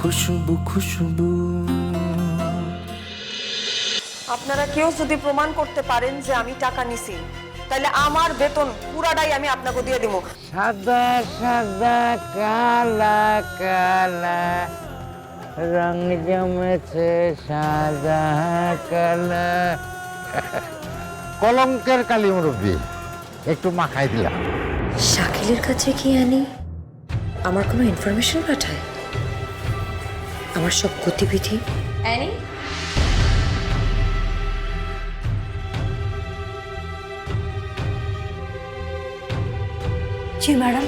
খুশবু খুশবু। আপনারা কেউ যদি প্রমাণ করতে পারেন যে আমি টাকা নিছি তাহলে আমার বেতন পুরাটাই আমি আপনাকে দিয়ে দিব। সাদা সাদা কালা কালা রং জমেছে সাদা কালা। কলঙ্কের কালী মুরব্বী একটু মাখাই দিলাম শাকিলের কাছে কি আনি? আমার কোনো ইনফরমেশন পাঠায়? আমার সব গতিবিধি? অ্যানি? জি ম্যাডাম।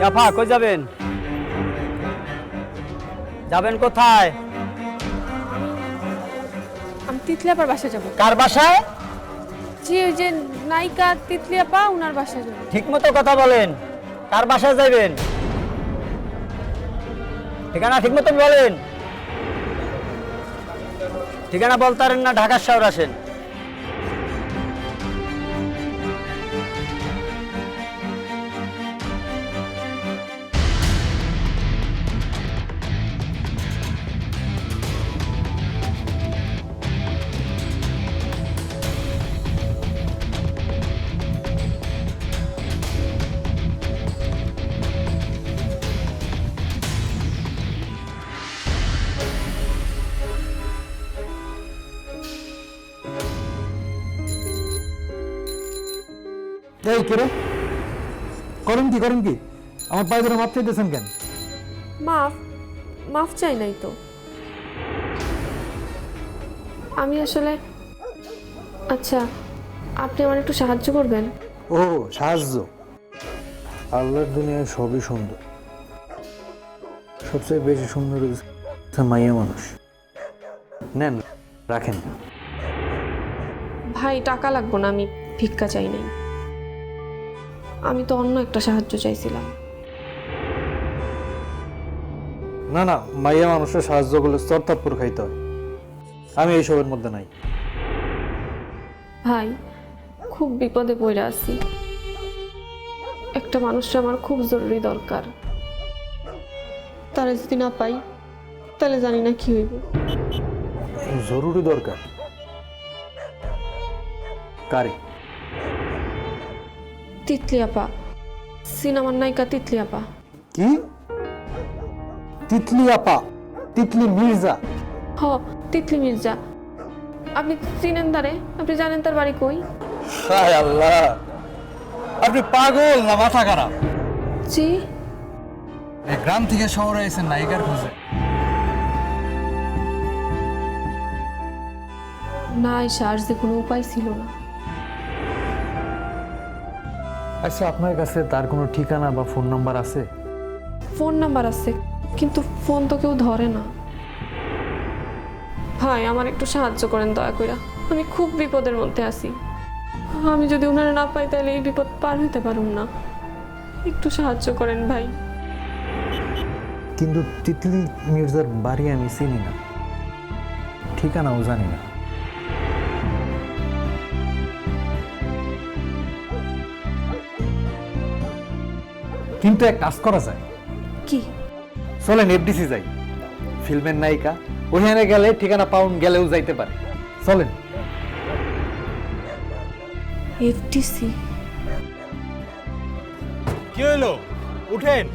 ইয়াফা কই যাবেন? যাবেন কোথায়? আমি তিতলিয়াপার বাসা যাব। কার বাসায়? জি ওই যে নায়িকা তিতলিয়াপা ওনার বাসা যাব। ঠিক মতো কথা বলেন। কার বাসায় যাবেন ঠিকানা ঠিক মতো বলেন। ঠিকানা বলতারেন না ঢাকার শহর আসেন। এই কে রে? করেন কি করেন কি? আমার পায়ে ধরে মাপ চাইতেছেন কেন? মাফ মাফ চাই নাই তো। আমি আসলে আচ্ছা আপনি আমার একটু সাহায্য করবেন? ও সাহায্য? আল্লাহর দুনিয়ায় সবই সুন্দর। সবচেয়ে বেশি সুন্দর মাইয়া মানুষ। নেন রাখেন। ভাই টাকা লাগবো না আমি ভিক্ষা চাই নাই। আমি তো অন্য একটা সাহায্য চাইছিলাম। না না মাইয়া মানুষের সাহায্য করলে স্তরতাপ্পর খাইতে হয়। আমি এইসবের মধ্যে নাই। ভাই খুব বিপদে পড়ে আছি। একটা মানুষটা আমার খুব জরুরি দরকার। তারা যদি না পাই তাহলে জানি না কি হইব। জরুরি দরকার? কারে? তিতলিয়াপা সিনেমার নায়িকা তিতলিয়াপা কি? তিতলি আপা? তিতলি মির্জা? হ তিতলি মির্জা। আপনি চিনেন তারে? আপনি জানেন তার বাড়ি কই? হায় আল্লাহ। আপনি পাগল না মাথা খারাপ? জি। গ্রাম থেকে শহরে এসেছেন নায়িকার খোঁজে। না এসে আর যে কোনো উপায় ছিল না। আচ্ছা আপনার কাছে তার কোনো ঠিকানা বা ফোন নাম্বার আছে? ফোন নাম্বার আছে কিন্তু ফোন তো কেউ ধরে না। ভাই আমার একটু সাহায্য করেন দয়া করে আমি খুব বিপদের মধ্যে আছি। আমি যদি ওনারা না পাই তাহলে এই বিপদ পার হইতে পারুম না। একটু সাহায্য করেন ভাই। কিন্তু তিতলি মির্জার বাড়ি আমি চিনি না। ঠিকানাও জানি না। কিন্তু এক কাজ করা যায়। কি? চলেন এফডিসি যাই। ফিল্মের নায়িকা ওখানে গেলে ঠিকানা পাউন গেলেও যাইতে পারে। চলেন। এফটিসি কি হইল? উঠেন।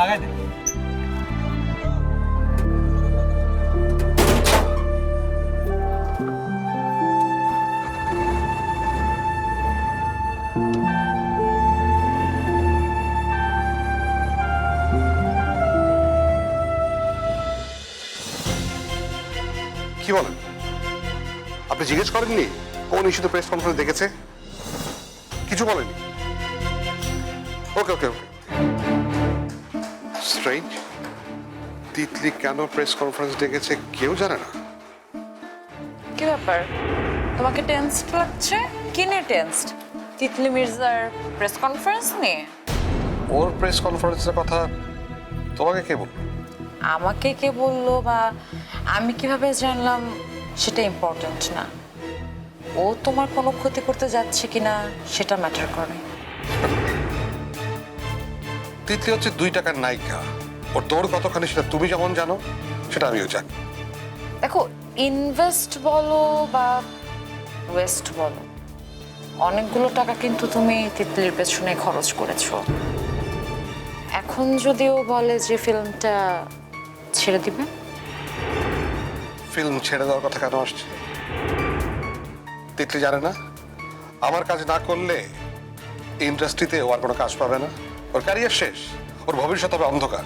লাগাই দে কি বলেন? আপনি জিজ্ঞেস করেননি? কোন ইস্যুতে প্রেস কনফারেন্স দেখেছে? কিছু বলেনি ওকে ওকে ওকে স্ট্রেঞ্জ তিতলি কেন প্রেস কনফারেন্স ডেকেছে কেউ জানে না। কি ব্যাপার? তোমাকে টেন্সড লাগছে? কি নিয়ে টেন্সড তিতলি মির্জার প্রেস কনফারেন্স নিয়ে? ওর প্রেস কনফারেন্সের কথা তোমাকে কে বলল? আমাকে কে বলল বা আমি কীভাবে জানলাম সেটা ইম্পর্ট্যান্ট না। ও তোমার কোনো ক্ষতি করতে যাচ্ছে কিনা সেটা ম্যাটার করে। তিতলি হচ্ছে দুই টাকার নায়িকা। ওর দৌড় কতখানি সেটা তুমি যেমন জানো সেটা আমিও জানি। দেখো ইনভেস্ট বলো বা ওয়েস্ট বলো অনেকগুলো টাকা কিন্তু তুমি তিতলির পেছনে খরচ করেছ। এখন যদিও বলে যে ফিল্মটা ছেড়ে দিবে ফিল্ম ছেড়ে দেওয়ার কথা কেন আসছে? তিতলি জানে না? আমার কাজ না করলে ইন্ডাস্ট্রিতে ও আর কোনো কাজ পাবে না। ওর ক্যারিয়ার শেষ ওর ভবিষ্যৎ হবে অন্ধকার।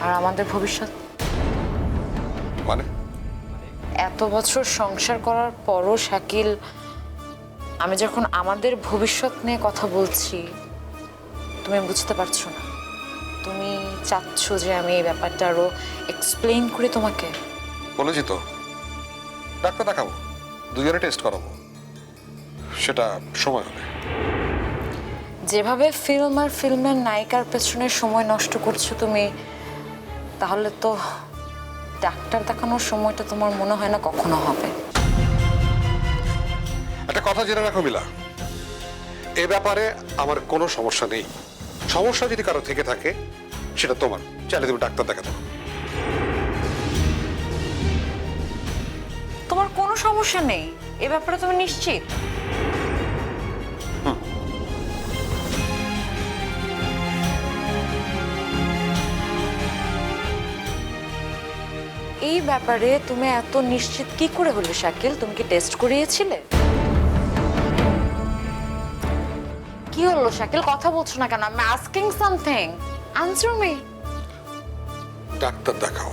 আর আমাদের ভবিষ্যৎ? মানে? এত বছর সংসার করার পরও শাকিল আমি যখন আমাদের ভবিষ্যৎ নিয়ে কথা বলছি তুমি বুঝতে পারছ না। তুমি চাচ্ছ যে আমি এই ব্যাপারটা আরও এক্সপ্লেইন করি তোমাকে? বলেছি তো। ডাক্তার দেখাবো। দুজনে টেস্ট করাবো। সেটা সময় হবে। যেভাবে ফিল্ম আর ফিল্মের নায়িকার পেছনে সময় নষ্ট করছ তুমি তাহলে তো ডাক্তার দেখানোর সময়টা তোমার মনে হয় না কখনো হবে। একটা কথা জেনে রাখো মিলা। এ ব্যাপারে আমার কোনো সমস্যা নেই। সমস্যা যদি কারও থেকে থাকে সেটা তোমার। চাইলে তুমি ডাক্তার দেখাতে পারো। সমস্যা নেই। এ ব্যাপারে তুমি নিশ্চিত? এই ব্যাপারে তুমি এত নিশ্চিত কি করে হলে শাকিল? তুমি কি টেস্ট করিয়েছিলে? কি হলো শাকিল? কথা বলছো না কেন? আমি asking something answer me doctor দেখাও।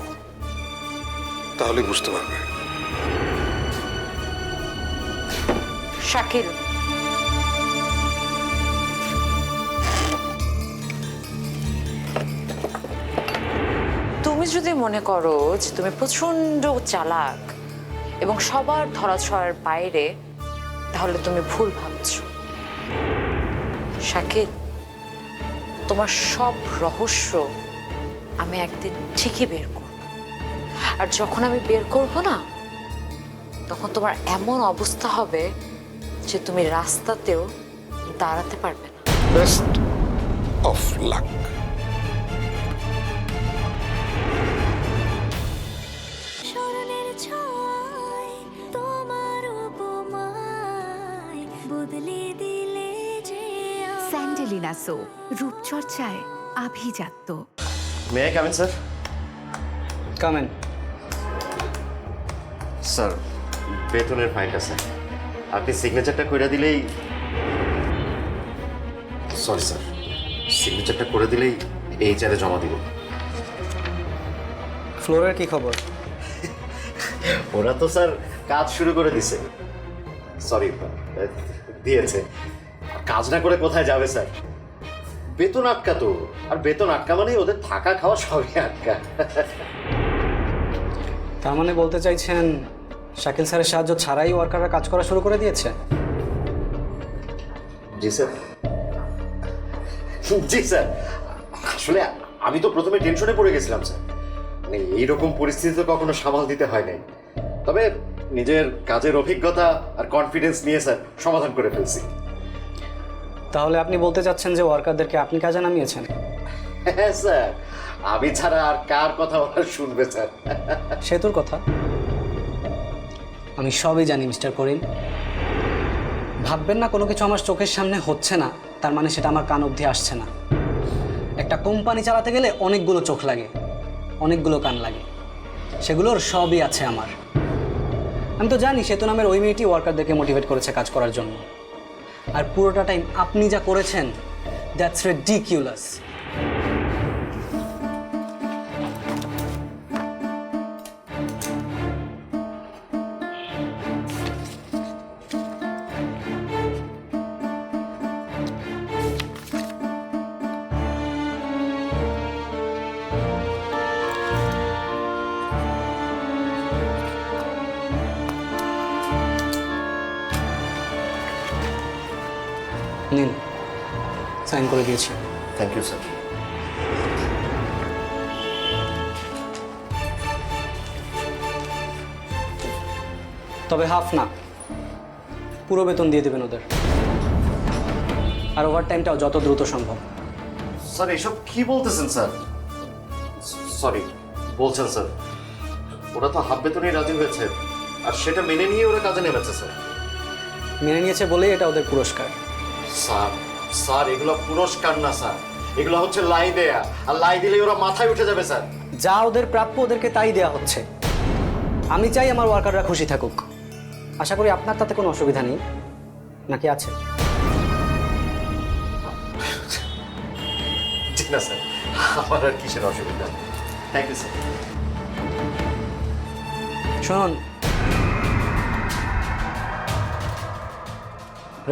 তাহলে বুঝতে পারবে। শাকিল। তুমি যদি মনে করো যে তুমি প্রচণ্ড চালাক এবং সবার ধরাছোঁয়ার বাইরে, তাহলে তুমি ভুল ভাবছ। শাকিল, তোমার সব রহস্য আমি একদিন ঠিকই বের করব। আর যখন আমি বের করব না, তখন তোমার এমন অবস্থা হবে যে তুমি রাস্তাতেও দাঁড়াতে পারবে না। Best of luck. স্যান্ডেলিনা সো রূপচর্চায় আভিজাত্য। May I come in sir come in sir বেতনের ফাইলটা স্যার আপনি সিগনেচারটা করে দিলেই সরি স্যার সিগনেচারটা করে দিলেই এই চারে জমা দিব। ফ্লোরের কি খবর? ওরা তো স্যার কাজ শুরু করে দিছে। সরি দিয়েছে। কাজ না করে কোথায় যাবে স্যার বেতন আটকা তো। আর বেতন আটকা মানে ওদের থাকা খাওয়া সবই আটকা। তার মানে বলতে চাইছেন শাকিল স্যারের সাহায্য ছাড়াই ওয়ার্কাররা কাজ করা শুরু করে দিয়েছে। জি স্যার। জি স্যার। আসলে আমি তো প্রথমে টেনশনে পড়ে গেছিলাম স্যার। মানে এইরকম পরিস্থিতি তো কখনো সামাল দিতে হয় নাই। তবে নিজের কাজের অভিজ্ঞতা আর কনফিডেন্স নিয়ে স্যার সমাধান করে ফেলছি। তাহলে আপনি বলতে চাচ্ছেন যে ওয়ার্কারদেরকে আপনি কাজে নামিয়েছেন? হ্যাঁ স্যার। আমি ছাড়া আর কার কথা ওরা শুনবে স্যার? সেতুর কথা। আমি সবই জানি, মিস্টার করিম। ভাববেন না কোনো কিছু আমার চোখের সামনে হচ্ছে না, তার মানে সেটা আমার কান অবধি আসছে না। একটা কোম্পানি চালাতে গেলে অনেকগুলো চোখ লাগে, অনেকগুলো কান লাগে। সেগুলোর সবই আছে আমার। আমি তো জানি সেতু নামের ওই মেয়েটি ওয়ার্কারদেরকে মোটিভেট করেছে কাজ করার জন্য। আর পুরোটা টাইম আপনি যা করেছেন দ্যাটস রেডিকিউলাস দিয়েছি থ্যাংক ইউ স্যার তবে হাফ না। পুরো বেতন দিয়ে দেবেন ওদের। আর ওভার টাইমটাও যত দ্রুত সম্ভব। স্যার এসব কি বলতেছেন স্যার সরি বলছেন স্যার ওরা তো হাফ বেতনেই রাজি হয়েছে। আর সেটা মেনে নিয়ে ওরা কাজে নেমেছে স্যার মেনে নিয়েছে বলেই এটা ওদের পুরস্কার। স্যার স্যার এগুলো পুরস্কার না স্যার। এগুলো হচ্ছে লাই দেয়া। আর লাই দিলে ওরা মাথায় উঠে যাবে স্যার। যা ওদের প্রাপ্য ওদেরকে তাই দেয়া হচ্ছে। আমি চাই আমার ওয়ার্কাররা খুশি থাকুক। আশা করি আপনার তাতে কোনো অসুবিধা নেই। নাকি আছে? ঠিক না স্যার। আমার আর কিসের অসুবিধা? থ্যাংক ইউ স্যার শুনুন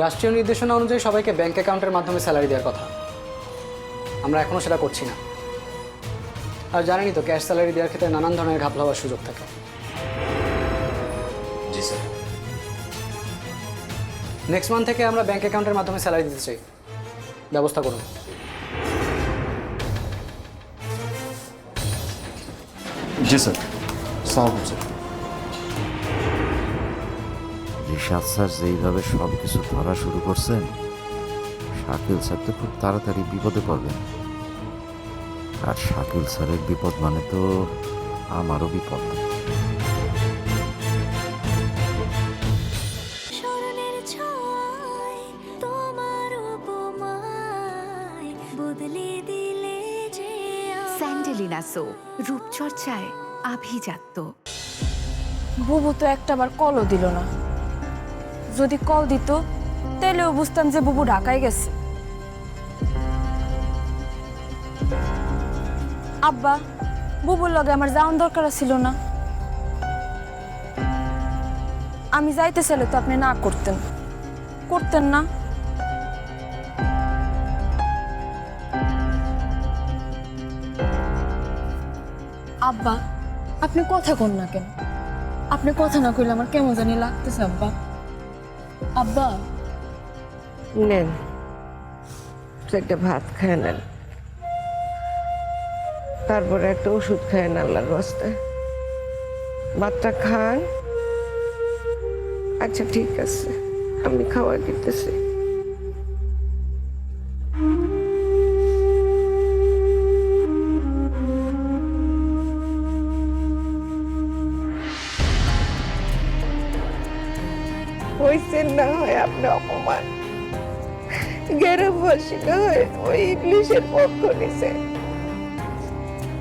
রাষ্ট্রীয় নির্দেশনা অনুযায়ী সবাইকে ব্যাংক অ্যাকাউন্টের মাধ্যমে স্যালারি দেওয়ার কথা। আমরা এখনও সেটা করছি না। আর জানেনই তো ক্যাশ স্যালারি দেওয়ার ক্ষেত্রে নানান ধরনের ঘাপলা হওয়ার সুযোগ থাকে। জি স্যার। নেক্সট মান্থ থেকে আমরা ব্যাংক অ্যাকাউন্টের মাধ্যমে স্যালারি দিতে চাই। ব্যবস্থা করুন। জি স্যার। স্যার। রিশাদ স্যার যেইভাবে সব কিছু ধরা শুরু করছেন শাকিল স্যার তো খুব তাড়াতাড়ি বিপদে পড়বেন। আর শাকিল স্যারের বিপদ মানে তো আমারও বিপদ। স্যান্ডেলিনা সো রূপচর্চায় আভিজাত্য। বুবু তো একটাবার কলও দিল না। যদি কল দিত তাহলেও বুঝতাম যে বুবু ঢাকায় গেছে। আব্বা, বুবুর লগে আমার যাওয়ার দরকার ছিল না। আমি যাইতে চাইলে তো আপনি না করতেন। করতেন না। আব্বা, আপনি কথা কন না কেন? আপনি কথা না কইলে আমার কেমন জানি লাগতেছে, আব্বা। আব্বা। নেন। একটা ভাত খায় নেন। তারপরে একটা ওষুধ খায় না আল্লাহর রাস্তায়। ভাতটা খান। আচ্ছা ঠিক আছে। আমি খাওয়া দিতেছি। না হয় অপমান গেরমবাসী না হয় ওই ইংলিশের পক্ষ নিছে।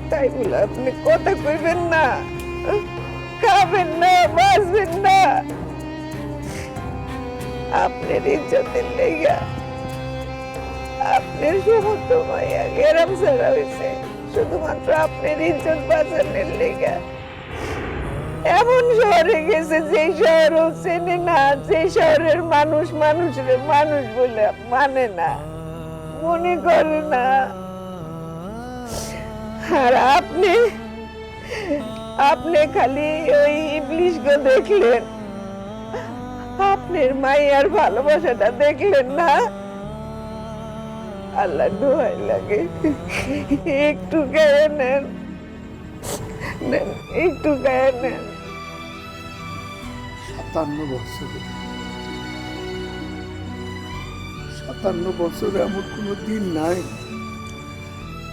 তাই বলে আপনি কথা কইবেন না। খাবেন না, বাঁচবেন না। আপনার ইজ্জতের লেগা আপনার সমস্ত মাইয়া গেরাম ছাড়া হয়েছে শুধুমাত্র আপনার ইজ্জত বাঁচানোর লেগা। এমন শহরে গেছে যে শহরও চেনে না যে শহরের মানুষ মানুষের মানুষ বলে মানে না মনে করে না। আর আপনি আপনি খালি ওই ইবলিশকে দেখলেন। আপনার মাইয়ার ভালোবাসাটা দেখলেন না? আল্লাহ দোহাই লাগে। একটু গায়ে নেন। নেন, একটু গায়ে নেন। সাতান্ন বছরে। সাতান্ন বছরে এমন কোনো দিন নাই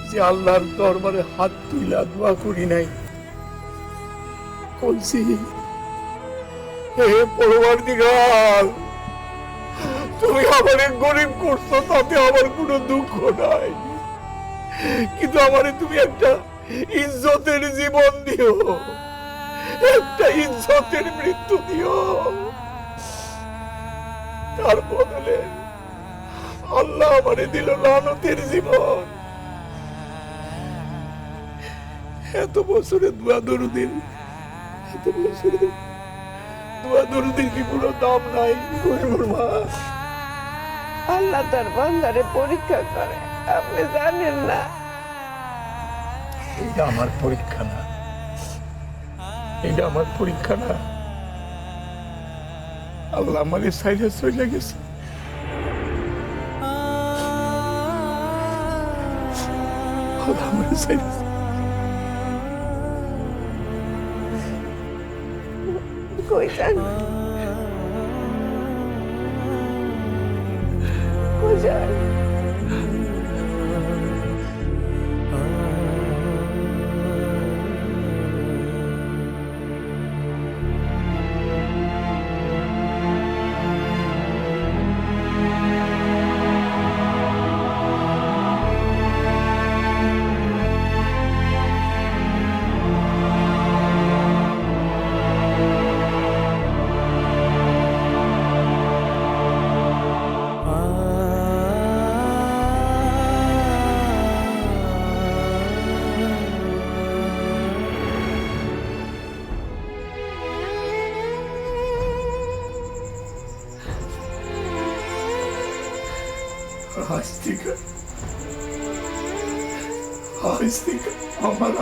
যে আল্লাহর দরবারে হাত তুইলা দোয়া করি নাই। বলছি হে পরবার দিগাল তুমি আমারে গরিব করছ, তাতে আমার কোনো দুঃখ নাই। কিন্তু আমারে তুমি একটা ইজ্জতের জীবন দিও। একটা ইজ্জতের মৃত্যু দিও। তার বদলে আল্লাহ আমারে দিল লানতের জীবন। এত বছরে দুয়া দরুদিন এত বছরে দুয়া দরুদিন কি কোনো দাম নাই গরিবুর মা আল্লাহ তার বান্দারে পরীক্ষা করে আপনি জানেন না। এটা আমার পরীক্ষা না। এটা আমার পরীক্ষা না। আল্লাহ আমার সাইডে চলে গেছে। আল্লাহ আমার সাইডে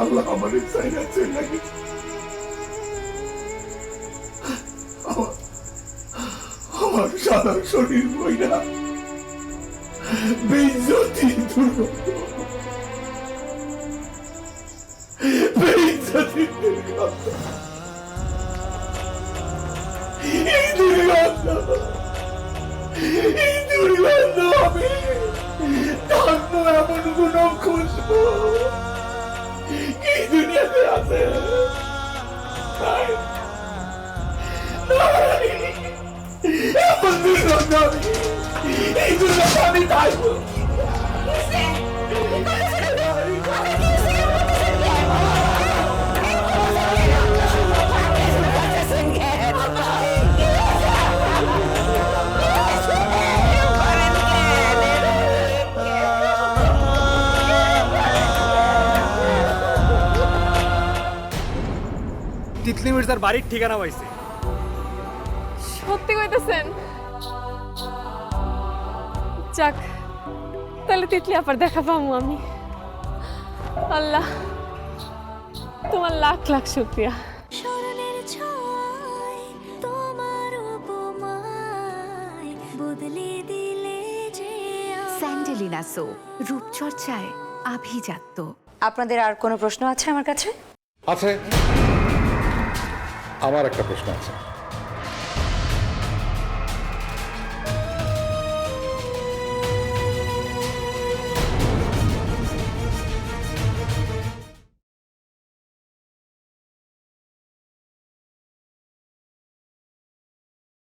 আল্লাহ আমার সাইডে চলে আমার সারা শরীর বইরা বেইজ্জতি দুর্গন্ধ আমি। এমন কোন খুশবু দুনিয়াতে আছে নাই। নাই। এমন দুর্গন্ধ আমি এই দুর্গন্ধ আমি থাকব তিতলি মির্জার বাড়ির ঠিকানা পাইছে। সত্যি কইতেছেন? যাক তাহলে তিতলি আবার দেখা পাবো আমি। আল্লাহ তোমার লাখ লাখ শুক্রিয়া। স্যান্ডেলিনা সো রূপচর্চায় আভিজাত্য। আপনাদের আর কোনো প্রশ্ন আছে আমার কাছে? আছে। আমার একটা প্রশ্ন আছে।